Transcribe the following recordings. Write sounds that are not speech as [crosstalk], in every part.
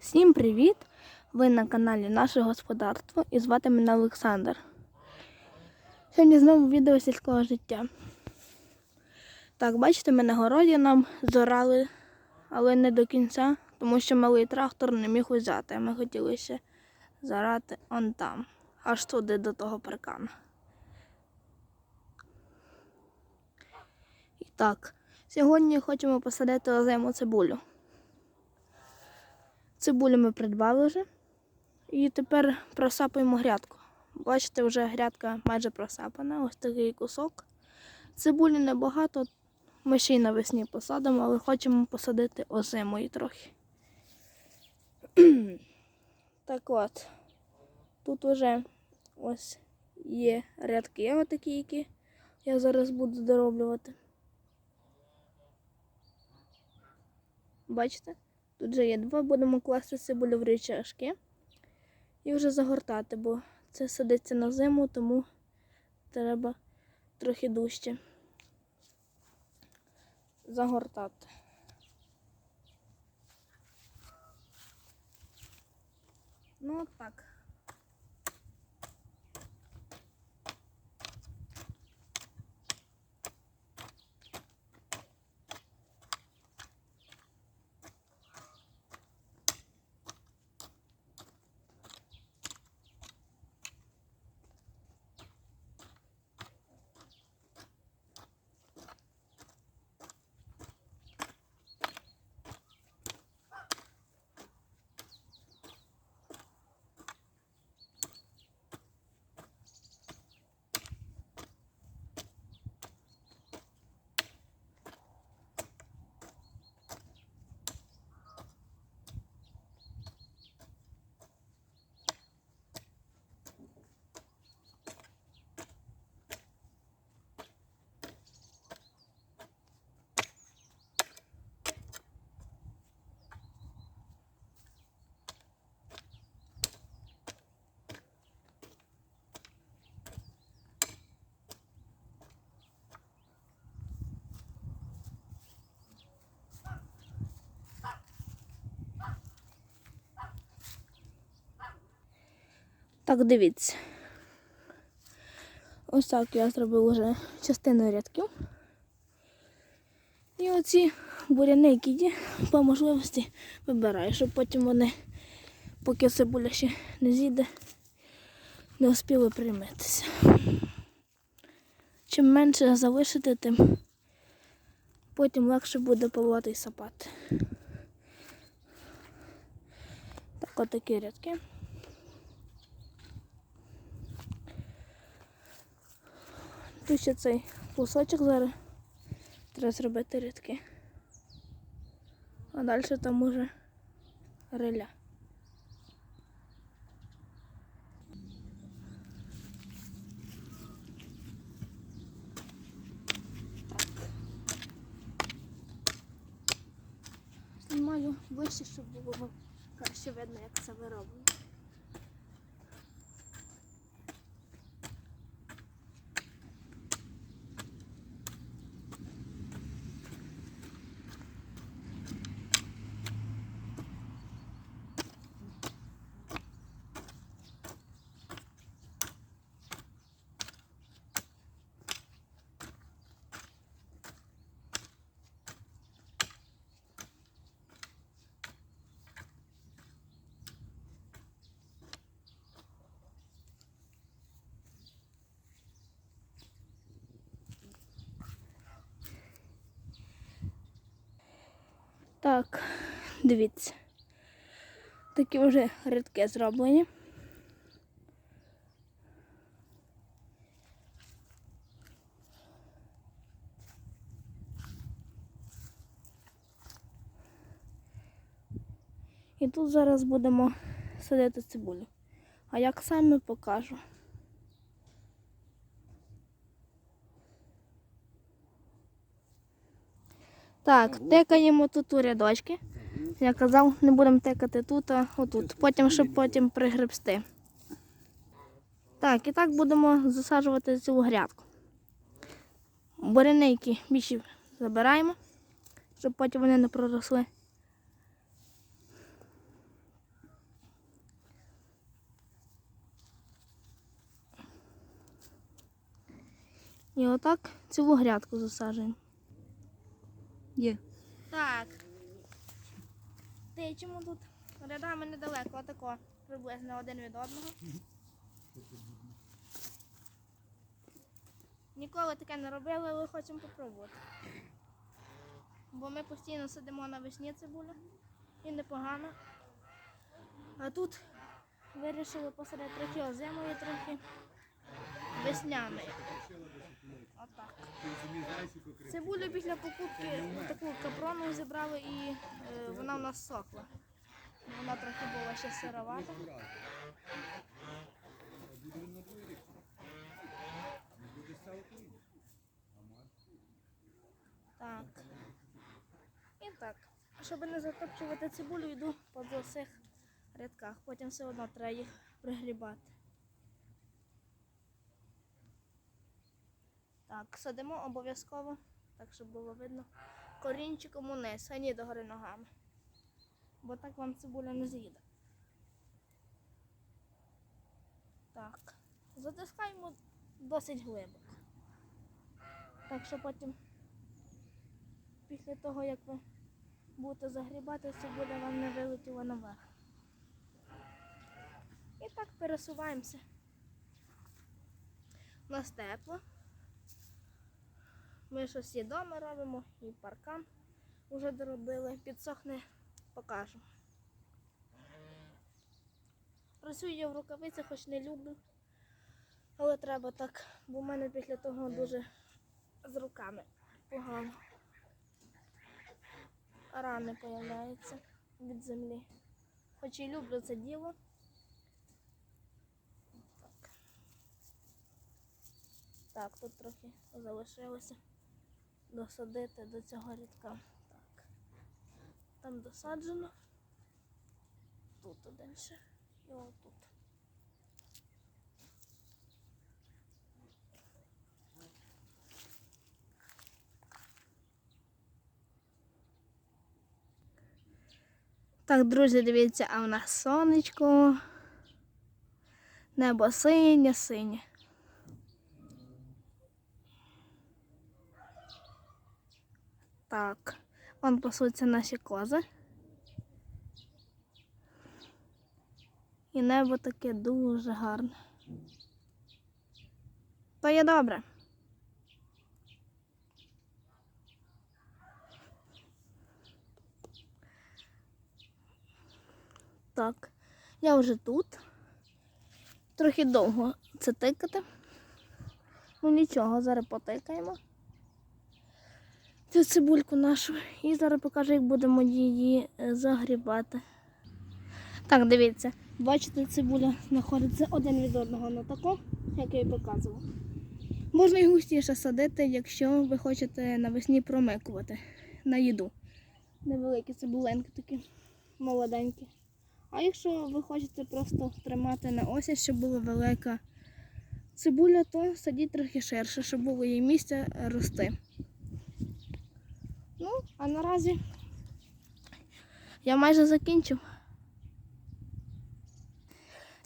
Всім привіт! Ви на каналі Наше Господарство і звати мене Олександр. Сьогодні знову відео сільського життя. Так, бачите, ми на городі нам зорали, але не до кінця, тому що малий трактор не міг взяти. а Ми хотіли ще зарати он там, аж туди до того паркана. І так, сьогодні хочемо посадити озиму цибулю. Цибулю ми придбали вже. І тепер просапуємо грядку. Бачите, вже грядка майже просапана, ось такий кусок. Цибулі небагато, ми ще й навесні посадимо, але хочемо посадити озимої трохи. [clears throat] так от, тут вже ось є рядки, отакі, які я зараз буду дороблювати. Бачите? Тут вже є два, будемо класти цибулю в річашки і вже загортати, бо це садиться на зиму, тому треба трохи дужче загортати. Ну от так. Так, дивіться. Ось так я зробив вже частину рядків. І оці буряни, які є, по можливості вибираю, щоб потім вони, поки цибуля ще не зійде, не успіли прийметися. Чим менше залишити, тим потім легше буде поливати і сапати. Так, отакі рядки. Тут ще цей кусочок зараз треба зробити рядки. А далі там уже реля. Знімаю вище, щоб було краще видно, як це вироблено. Так, дивіться. Такі вже рядки зроблені. І тут зараз будемо садити цибулю. А як саме покажу. Так, тикаємо тут у рядочки. Я казав, не будемо тикати тут, а отут. Потім, щоб потім пригребсти. Так, і так будемо засаджувати цю грядку. Боринейки більші забираємо, щоб потім вони не проросли. І отак цілу грядку засаджуємо. Є. Так. Ти чому тут? Рядами недалеко, отако, приблизно один від одного. Ніколи таке не робили, але хочемо попробувати. Бо ми постійно сидимо на весні цибулю і непогано. А тут вирішили посеред трохи озимої, трохи весняної. Отак. Цибулю після покупки таку капрону зібрали і е, вона в нас сохла. Вона трохи була ще сировата. Так. І так. Щоб не затопчувати цибулю, йду по цих рядках. Потім все одно треба їх пригрібати. Так, садимо обов'язково, так щоб було видно. Корінчиком униз, а ні догори ногами. Бо так вам цибуля не з'їде. Так. Затискаємо досить глибоко. Так що потім, після того, як ви будете загрібати, цибуля вам не вилетіла наверх. І так пересуваємося. У нас тепло. Ми щось і вдома робимо, і паркан вже доробили. Підсохне, покажу. Працюю я в рукавицях, хоч не люблю. Але треба так, бо в мене після того дуже з руками погано. Рани появляються від землі. Хоч і люблю це діло. Так, так тут трохи залишилося досадити до цього рядка. Так. Там досаджено. Тут один ще. І отут. Так, друзі, дивіться, а в нас сонечко. Небо синє, синє. Так, вон пасуться наші кози. І небо таке дуже гарне. То є добре. Так, я вже тут. Трохи довго це тикати. Ну нічого, зараз потикаємо цю цибульку нашу. І зараз покажу, як будемо її е, загрібати. Так, дивіться, бачите, цибуля знаходиться один від одного на тако, як я і показував. Можна і густіше садити, якщо ви хочете навесні промикувати на їду. Невеликі цибуленьки такі, молоденькі. А якщо ви хочете просто тримати на осі, щоб була велика цибуля, то садіть трохи ширше, щоб було їй місце рости. А наразі я майже закінчив.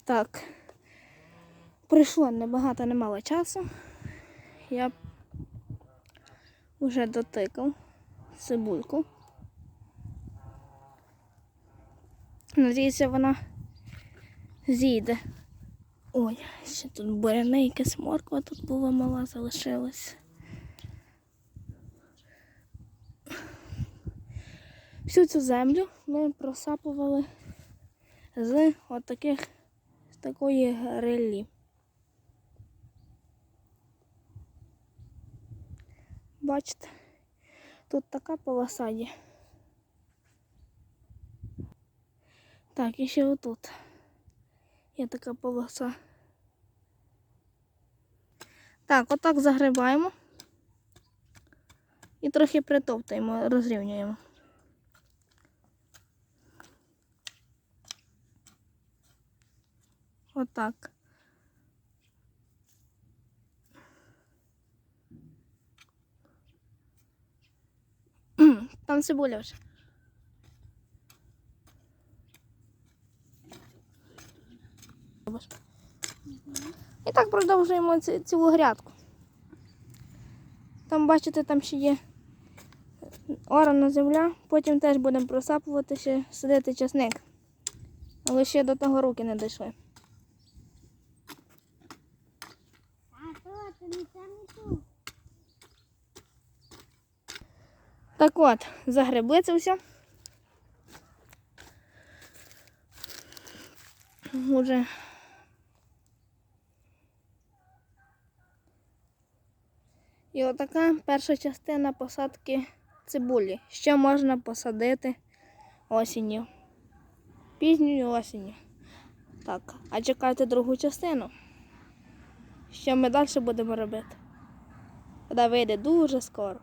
Так, пройшло небагато, немало часу. Я вже дотикав цибульку. Надіюся, вона зійде. Ой, ще тут буряни, якась морква тут була мала, залишилась. Всю цю землю ми просапували з отаких з такої грилі. Бачите, тут така полоса є. Так, і ще отут є така полоса. Так, отак загрибаємо і трохи притовтаємо, розрівнюємо. Отак. Там цибуля вже. І так продовжуємо ці- цілу грядку. Там, бачите, там ще є орана земля. Потім теж будемо просапувати ще садити часник. Але ще до того руки не дійшли. Так от, загребли це все. Уже. І отака перша частина посадки цибулі. Ще можна посадити осінню. Пізньою осінню. Так, а чекайте другу частину. Що ми далі будемо робити? Вона вийде дуже скоро.